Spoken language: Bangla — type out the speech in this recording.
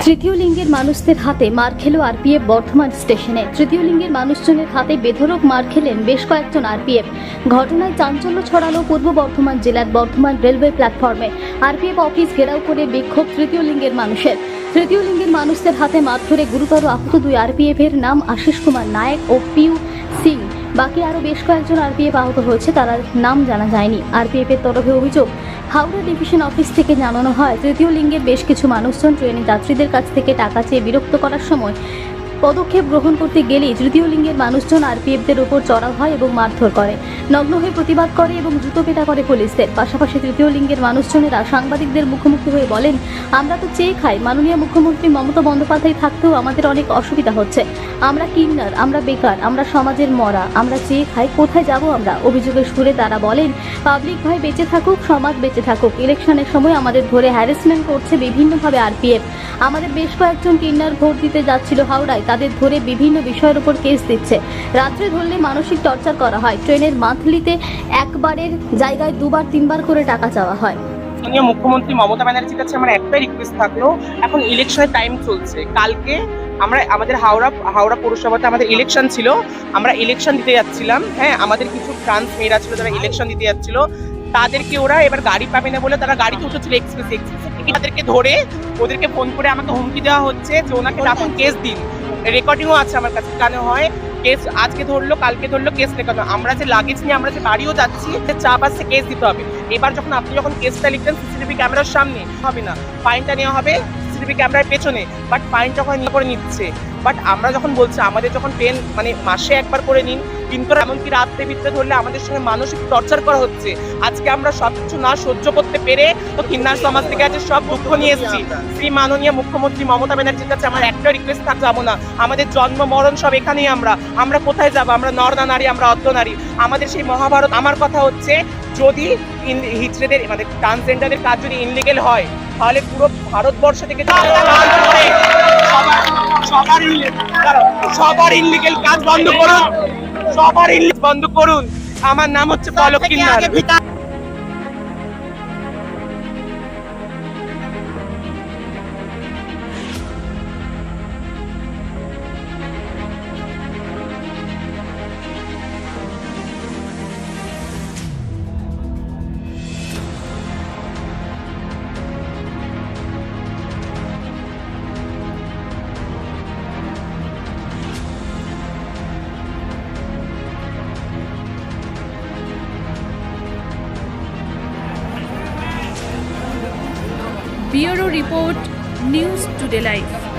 তৃতীয় লিঙ্গের মানুষদের হাতে মার খেলো আরপিএফ বর্ধমান স্টেশনে। তৃতীয় লিঙ্গের মানুষজনের হাতে বেধরক মার খেলেন বেশ কয়েকজন আরপিএফ। ঘটনায় চাঞ্চল্য ছড়ালো পূর্ব বর্ধমান জেলার বর্ধমান রেলওয়ে প্ল্যাটফর্মে। আরপিএফ অফিস ঘেরাও করে বিক্ষোভ তৃতীয় লিঙ্গের মানুষের। তৃতীয় লিঙ্গের মানুষদের হাতে মার ধরে গুরুতর আহত দুই আরপিএফ এর নাম আশিস কুমার নায়ক ও পিউ সিং। বাকি আরও বেশ কয়েকজন আরপিএফ আহত হয়েছে, তার নাম জানা যায়নি। আরপিএফের তরফে অভিযোগ, হাওড়া ডিভিশন অফিস থেকে জানানো হয়, তৃতীয় লিঙ্গের বেশ কিছু মানুষজন ট্রেনে যাত্রীদের কাছ থেকে টাকা চেয়ে বিরক্ত করার সময় পদক্ষেপ গ্রহণ করতে গেলেই তৃতীয় লিঙ্গের মানুষজন আরপিএফদের উপর চড়াও হয় এবং মারধর করে। নগ্ন হয়ে প্রতিবাদ করে এবং জুতো পেটা করে পুলিশদের। পাশাপাশি তৃতীয় লিঙ্গের মানুষজনেরা সাংবাদিকদের মুখোমুখি হয়ে বলেন, আমরা তো চেয়ে খাই। মাননীয় মুখ্যমন্ত্রী মমতা বন্দ্যোপাধ্যায় থাকতেও আমাদের অনেক অসুবিধা হচ্ছে। আমরা কিন্নার, আমরা বেকার, আমরা সমাজের মরা, আমরা চেয়ে খাই, কোথায় যাব আমরা? অভিযোগের সুরে তারা বলেন, পাবলিক ভাই বেঁচে থাকুক, সমাজ বেঁচে থাকুক। ইলেকশনের সময় আমাদের ধরে হ্যারাসমেন্ট করছে বিভিন্নভাবে আরপিএফ। আমাদের বেশ কয়েকজন কিন্নার ভোট দিতে যাচ্ছিল হাওড়ায় তাদের ধরে বিভিন্ন বিষয়ের উপর কেস দিচ্ছে। রাত্রে ধরলে মানসিক টর্চার করা হয়। ট্রেনের মান্থলিতে একবারের জায়গায় দুবার তিনবার করে টাকা চাওয়া হয়। মাননীয় মুখ্যমন্ত্রী মমতা ব্যানার্জির কাছে আমার একটাই রিকোয়েস্ট থাকল এখন ইলেকশনের টাইম চলছে। কালকে আমরা আমাদের হাওড়া হাওড়া পৌরসভাতে আমাদের ইলেকশন ছিল। আমরা ইলেকশন দিতে যাচ্ছিলাম। হ্যাঁ আমাদের কিছু ট্রান্স মেয়েরা ছিল যারা ইলেকশন দিতে যাচ্ছিল। তাদেরকে ওরা এবার গাড়ি পাবে না বলে তারা গাড়িতে উঠেছিল এক্সপ্রেস এক্সপ্রেস তাদেরকে ধরে ওদেরকে ফোন করে আমাকে হুমকি দেওয়া হচ্ছে যে ওনাকে এখন কেস দিন। রেকর্ডিংও আছে আমার কাছে, কেন হয়? কেস আজকে ধরলো, কালকে ধরলো কেস লেখানো আমরা যে লাগেজ নিয়ে আমরা যে বাড়িও যাচ্ছি, যে চাপ আসছে কেস দিতে হবে। এবার যখন আপনি যখন কেসটা লিখতেন সিসিটিভি ক্যামেরার সামনে, হবে না। ফাইনটা নেওয়া হবে সিসিটিভি ক্যামেরার পেছনে বাট ফাইন যখন নিয়ে করে নিচ্ছে। বাট আমরা যখন বলছি, আমাদের যখন পেন মানে মাসে একবার করে নিন কিন্তু এমনকি রাত্রে ভিতরে ধরলে আমাদের সঙ্গে মানসিক টর্চার করা হচ্ছে। আজকে আমরা সবকিছু না সহ্য করতে পেরে তো কিন্নার সমাজ থেকে আজকে সব দুঃখ নিয়ে এসেছি। শ্রী মাননীয় মুখ্যমন্ত্রী মমতা ব্যানার্জির কাছে আমার একটা রিকোয়েস্ট থাক, যাব না। আমাদের জন্ম, মরণ সব এখানেই আমরা। আমরা কোথায় যাব? আমরা নর্দা নারী, আমরা অর্ধ নারী। আমাদের সেই মহাভারত, আমার কথা হচ্ছে যদি হিজড়েদের মানে ট্রান্সজেন্ডারদের কাজ যদি ইনলিগেল হয়, তাহলে পুরো ভারতবর্ষ থেকে সবার ইনলিগেল কাজ বন্ধ করুন সবার ইংলিশ বন্ধ করুন। আমার নাম হচ্ছে পলক Kinnar Bureau Report News Today Life